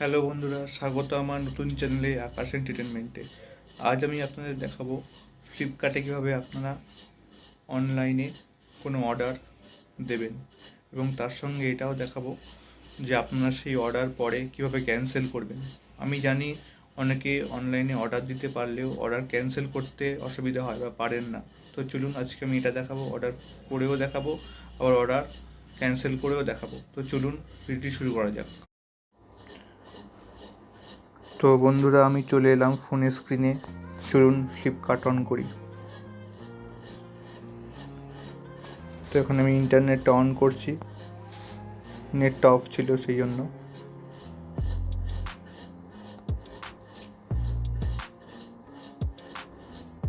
Hello বন্ধুরা, স্বাগত আমার নতুন চ্যানেলে আকাশ এন্টারটেনমেন্টে আজ আমি আপনাদের দেখাবো ফ্লিপকার্টে কীভাবে আপনারা অনলাইনে কোনো অর্ডার দেবেন এবং তার সঙ্গে এটাও দেখাবো যে আপনারা সেই অর্ডার পরে কীভাবে ক্যান্সেল করবেন। আমি জানি অনেকে অনলাইনে অর্ডার দিতে পারলেও অর্ডার ক্যান্সেল করতে অসুবিধা হয় বা পারেন না। তো চলুন আজকে আমি এটা দেখাবো অর্ডার করেও দেখাবো, আবার অর্ডার ক্যান্সেল করেও দেখাবো। তো চলুন ভিডিওটি শুরু করা যাক। তো বন্ধুরা, আমি চলে এলাম ফোনের স্ক্রিনে চলুন ফ্লিপকার্ট অন করি। তো এখন আমি ইন্টারনেটটা অন করছি। নেটটা অফ ছিল সেই জন্য।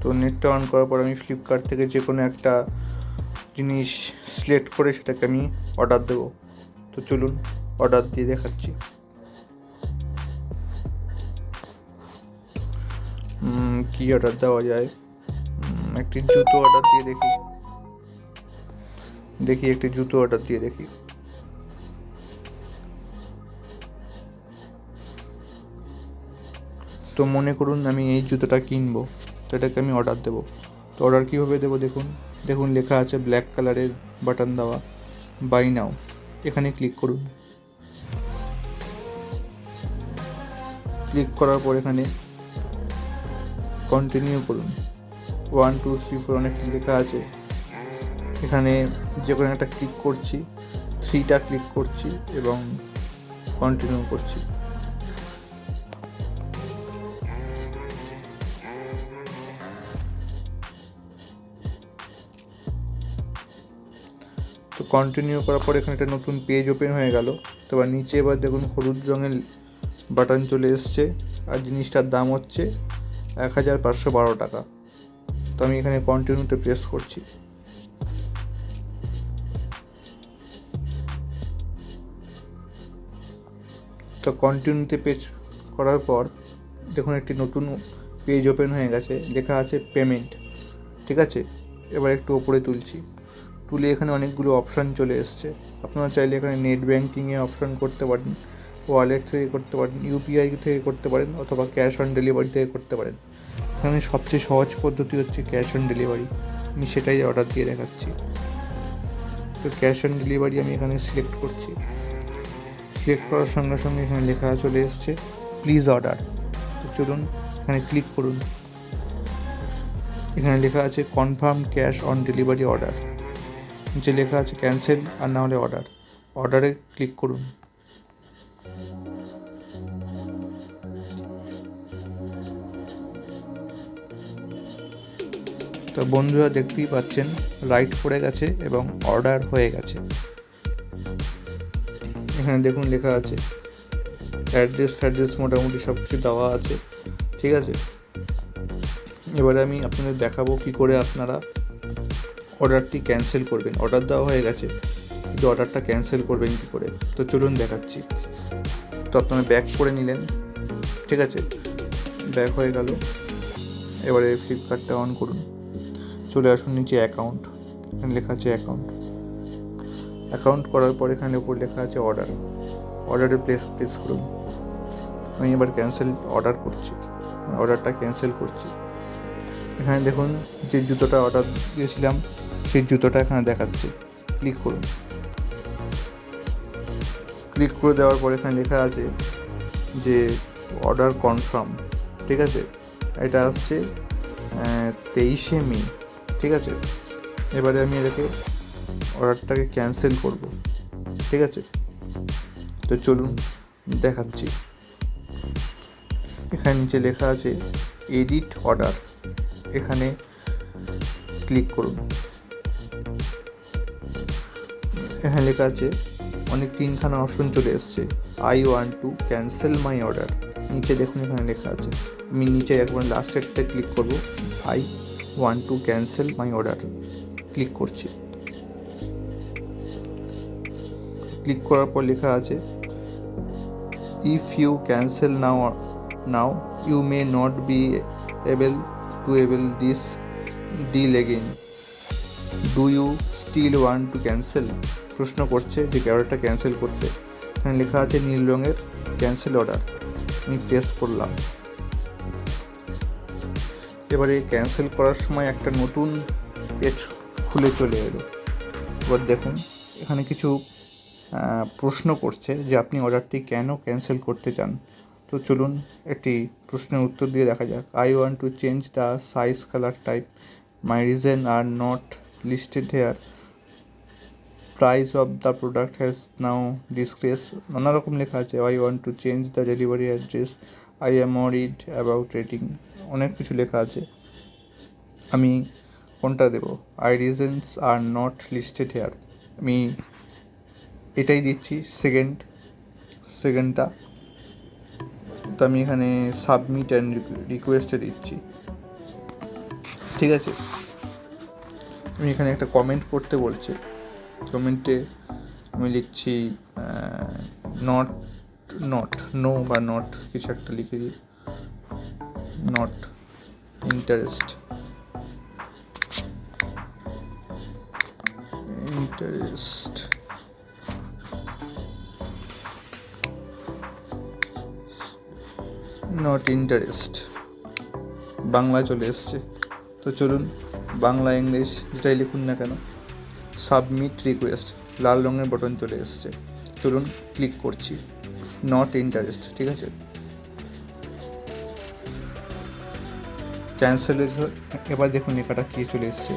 তো নেটটা অন করার পর আমি ফ্লিপকার্ট থেকে যে কোনো একটা জিনিস সিলেক্ট করে সেটাকে আমি অর্ডার দেবো। তো চলুন অর্ডার দিয়ে দেখাচ্ছি। কি অর্ডার দেওয়া যায়? একটি জুতো অর্ডার দিয়ে দেখি। দেখি, একটি জুতো অর্ডার দিয়ে দেখি। তো মনে করুন, আমি এই জুতোটা কিনবো, তো এটাকে আমি অর্ডার দেবো। তো অর্ডার কীভাবে দেবো দেখুন? দেখুন, লেখা আছে ব্ল্যাক কালারের বাটন দেওয়া। বাই নাও এখানে ক্লিক করুন। ক্লিক করার পর এখানে কন্টিনিউ করুন। ওয়ান টু থ্রি ফোর অনেক লেখা আছে। এখানে যে কোনো একটা ক্লিক করছি থ্রিটা ক্লিক করছি এবং কন্টিনিউ করছি। তো কন্টিনিউ করার পর এখানে একটা নতুন পেজ ওপেন হয়ে গেল। তো এবার নিচে এবার দেখুন হলুদ রঙের বাটন চলে এসছে। আর জিনিসটার দাম হচ্ছে এক হাজার পাঁচশো বারো টাকা। তো আমি এখানে কন্টিনিউতে প্রেস করছি। তো কন্টিনিউতে পেজ করার পর দেখুন একটি নতুন পেজ ওপেন হয়ে গেছে, লেখা আছে পেমেন্ট ঠিক আছে? এবার একটু ওপরে তুলছি। তুলে এখানে অনেকগুলো অপশান চলে এসছে। আপনারা চাইলে এখানে নেট ব্যাঙ্কিংয়ে অপশান করতে পারেন ওয়ালেট থেকে করতে পারেন ইউপিআই থেকে করতে পারেন, অথবা ক্যাশ অন ডেলিভারি থেকে করতে পারেন। এখানে সবচেয়ে সহজ পদ্ধতি হচ্ছে ক্যাশ অন ডেলিভারি আমি সেটাই অর্ডার দিয়ে দেখাচ্ছি। তো ক্যাশ অন ডেলিভারি আমি এখানে সিলেক্ট করছি। সিলেক্ট করার সঙ্গে সঙ্গে এখানে লেখা চলে এসছে প্লিজ অর্ডার তো চলুন এখানে ক্লিক করুন। এখানে লেখা আছে confirm cash on delivery order নিচে লেখা আছে ক্যান্সেল আর না হলে অর্ডার অর্ডারে ক্লিক করুন। তো বন্ধুরা দেখতেই পাচ্ছেন রাইট পড়ে গেছে এবং অর্ডার হয়ে গেছে। এখানে দেখুন লেখা আছে অ্যাড্রেস ফ্যাড্রেস মোটামুটি সব কিছু দেওয়া আছে, ঠিক আছে? এবারে আমি আপনাদের দেখাবো কি করে আপনারা অর্ডারটি ক্যান্সেল করবেন। অর্ডার দেওয়া হয়ে গেছে, কিন্তু অর্ডারটা ক্যান্সেল করবেন কী করে? তো চলুন দেখাচ্ছি। তো আপনারা ব্যাক করে নিলেন, ঠিক আছে? ব্যাক হয়ে গেল। এবারে ফ্লিপকার্টটা অন করুন। চলে আসুন নিচে অ্যাকাউন্ট এখানে লেখা আছে অ্যাকাউন্ট অ্যাকাউন্ট করার পর এখানে উপর লেখা আছে অর্ডার অর্ডারে প্লেস প্লেস করুন। আমি এবার ক্যান্সেল অর্ডার করছি। অর্ডারটা ক্যান্সেল করছি। এখানে দেখুন যে জুতোটা অর্ডার দিয়েছিলাম, সেই জুতোটা এখানে দেখাচ্ছে। ক্লিক করুন। ক্লিক করে দেওয়ার পর এখানে লেখা আছে যে অর্ডার কনফার্ম ঠিক আছে? এটা আসছে তেইশে মে। ঠিক আছে? এবারে আমি এটাকে অর্ডারটাকে ক্যান্সেল করব। ঠিক আছে? তো চলুন, দেখাচ্ছি। এখানে নিচে লেখা আছে, এডিট অর্ডার। এখানে ক্লিক করুন। এখানে লেখা আছে, অনেক তিনখানা অপশন চলে এসছে। I want to cancel my order নিচে দেখুন এখানে লেখা আছে। আমি নিচে একবার লাস্টেরটা ক্লিক করব। I want to cancel my order click করছি। ক্লিক করার পর লেখা আছে if you cancel now now you may not be able to able this deal again do you still want to cancel প্রশ্ন করছে যে অর্ডারটা ক্যান্সেল করতে। এখানে লেখা আছে, নীল রঙের ক্যান্সেল অর্ডার আমি প্রেস করলাম। এবারে ক্যান্সেল করার সময় একটা নতুন পেজ খুলে চলে এলো। এবার দেখুন, এখানে কিছু প্রশ্ন করছে যে আপনি অর্ডারটি কেন ক্যান্সেল করতে চান? তো চলুন একটি প্রশ্নের উত্তর দিয়ে দেখা যাক। I want to change the size colour type my reason are not listed here price of the product has now decreased নানা রকম লেখা আছে I want to change the delivery address I am worried about rating অনেক কিছু লেখা আছে। আমি কোনটা দেব? I reasons are not listed here আমি এটাই দিচ্ছি সেকেন্ড সেকেন্ডটা তো আমি এখানে সাবমিট অ্যান্ড রিকোয়েস্টে দিচ্ছি। ঠিক আছে? আমি এখানে একটা কমেন্ট করতে বলছে। কমেন্টে আমি লিখছি নট নট নো বা নট কিছু একটা লিখে দিই। Not interest interest not interest Bangla চলে এসছে। তো চলুন, বাংলা, ইংলিশ যেটাই লিখুন না কেন সাবমিট রিকোয়েস্ট লাল রঙের বটন চলে এসছে। চলুন ক্লিক করছি। নট ইন্টারেস্ট ঠিক আছে? ক্যান্সেলেশন এবার দেখুন লেখাটা কী চলে এসছে।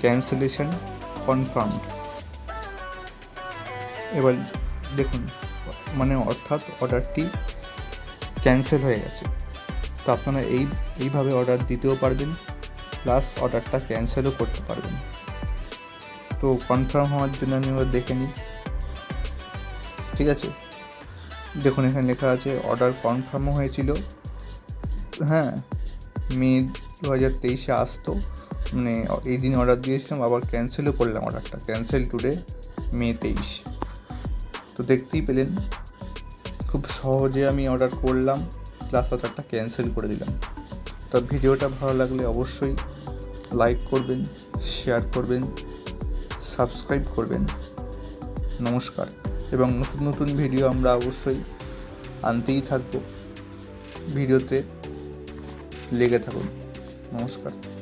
ক্যান্সেলেশন কনফার্মড এবার দেখুন মানে অর্থাৎ অর্ডারটি ক্যান্সেল হয়ে গেছে। তো আপনারা এই, এইভাবে অর্ডার দিতেও পারবেন প্লাস অর্ডারটা ক্যান্সেলও করতে পারবেন। তো কনফার্ম হওয়ার জন্য আমি এবার দেখে নিই। ঠিক আছে? দেখুন, এখানে লেখা আছে অর্ডার কনফার্মও হয়েছিল। হ্যাঁ মে দু হাজার তেইশে আসতো। মানে এই দিন অর্ডার দিয়েছিলাম, আবার ক্যান্সেলও করলাম অর্ডারটা ক্যান্সেল টুডে মে তেইশ। তো দেখতেই পেলেন, খুব সহজে আমি অর্ডার করলাম প্লাস অর্ডারটা ক্যান্সেল করে দিলাম। তো ভিডিওটা ভালো লাগলে অবশ্যই লাইক করবেন শেয়ার করবেন। সাবস্ক্রাইব করবেন। নমস্কার। এবং নতুন নতুন ভিডিও আমরা অবশ্যই আনতেই থাকব। ভিডিওতে লেগে থাকুন। নমস্কার।